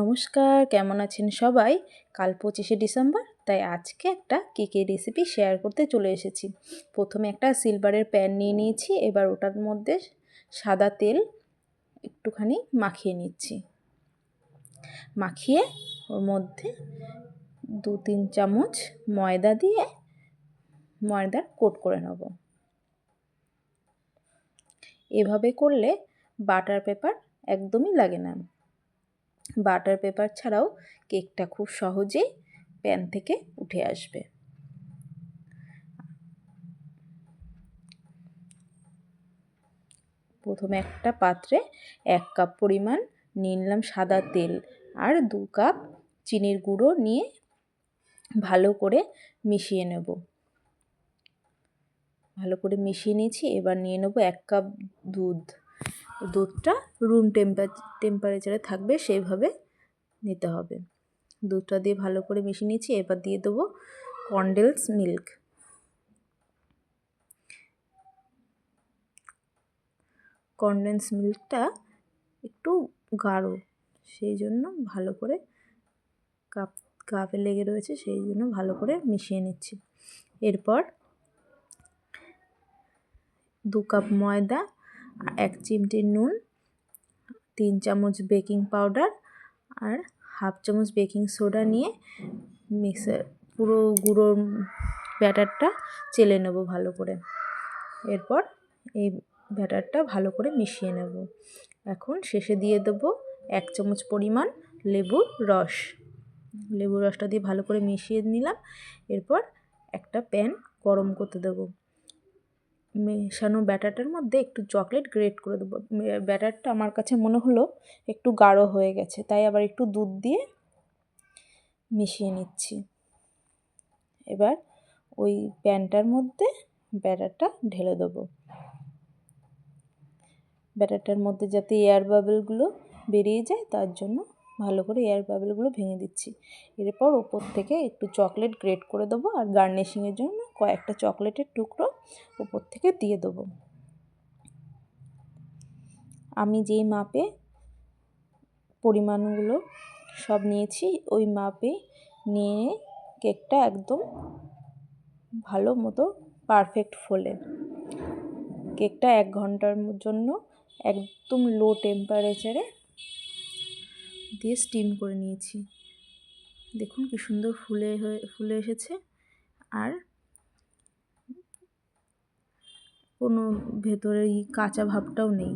নমস্কার, কেমন আছেন সবাই? কাল পঁচিশে ডিসেম্বর, তাই আজকে একটা কেকের রেসিপি শেয়ার করতে চলে এসেছি। প্রথমে একটা সিলভারের প্যান নিয়ে নিয়েছি, এবার ওটার মধ্যে সাদা তেল একটুখানি মাখিয়ে নিচ্ছি। মাখিয়ে ওর মধ্যে দু তিন চামচ ময়দা দিয়ে ময়দার কোট করে নেব। এভাবে করলে বাটার পেপার একদমই লাগে না। বাটার পেপার ছাড়াও কেকটা খুব সহজেই প্যান থেকে উঠে আসবে। প্রথমে একটা পাত্রে এক কাপ পরিমাণ নিয়ে নিলাম সাদা তেল আর দু কাপ চিনির গুঁড়ো নিয়ে ভালো করে মিশিয়ে নেব। ভালো করে মিশিয়ে নিয়েছি, এবার নিয়ে নেব এক কাপ দুধ। দুধটা রুম টেম্পার টেম্পারেচারে থাকবে, সেইভাবে নিতে হবে। দুধটা দিয়ে ভালো করে মিশিয়ে নিয়েছি, এবার দিয়ে দেবো কন্ডেন্স মিল্ক কন্ডেন্স মিল্কটা একটু গাঢ়, সেই জন্য ভালো করে কাপ কাপে লেগে রয়েছে, সেই জন্য ভালো করে মিশিয়ে নিচ্ছি। এরপর দু কাপ ময়দা এক চিমটি নুন, তিন চামচ বেকিং পাউডার আর হাফ চামচ বেকিং সোডা নিয়ে মিক্সার, পুরো গুঁড়ো ব্যাটারটা চেলে নেব ভালো করে। এরপর এই ব্যাটারটা ভালো করে মিশিয়ে নেব। এখন শেষে দিয়ে দেব এক চামচ পরিমাণ লেবুর রস। লেবুর রসটা দিয়ে ভালো করে মিশিয়ে নিলাম। এরপর একটা প্যান গরম করতে দেবো। মেশানো ব্যাটারটার মধ্যে একটু চকলেট গ্রেট করে দেবো। ব্যাটারটা আমার কাছে মনে হলো একটু গাঢ় হয়ে গেছে, তাই আবার একটু দুধ দিয়ে মিশিয়ে নিচ্ছি। এবার ওই প্যানটার মধ্যে ব্যাটারটা ঢেলে দেবো। ব্যাটারটার মধ্যে যাতে এয়ার বাবেলগুলো বেরিয়ে যায়, তার জন্য ভালো করে এয়ার বাবেলগুলো ভেঙে দিচ্ছি। এরপর ওপর থেকে একটু চকলেট গ্রেট করে দেবো আর গার্নিশিংয়ের জন্য কয়েকটা চকলেটের টুকরো ওপর থেকে দিয়ে দেবো। আমি যেই মাপে পরিমাণগুলো সব নিয়েছি, ওই মাপে নিয়ে কেকটা একদম ভালো মতো পারফেক্ট ফোলে। কেকটা এক ঘণ্টার জন্য একদম লো টেম্পারেচারে দিয়ে স্টিম করে নিয়েছি। দেখুন কি সুন্দর ফুলে হয়ে, ফুলে এসেছে। আর কোনো ভেতরে কাঁচা ভাবটাও নেই।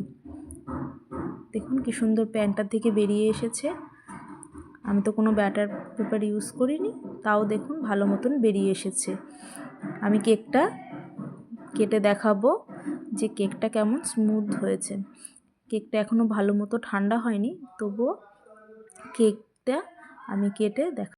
দেখুন কি সুন্দর প্যানটার থেকে বেরিয়ে এসেছে। আমি তো কোনো ব্যাটার পেপার ইউজ করিনি, তাও দেখুন ভালো মতন বেরিয়ে এসেছে। আমি কেকটা কেটে দেখাবো যে কেকটা কেমন স্মুথ হয়েছে। কেকটা এখনও ভালো মতো ঠান্ডা হয়নি, তবুও কেকটা আমি কেটে দেখা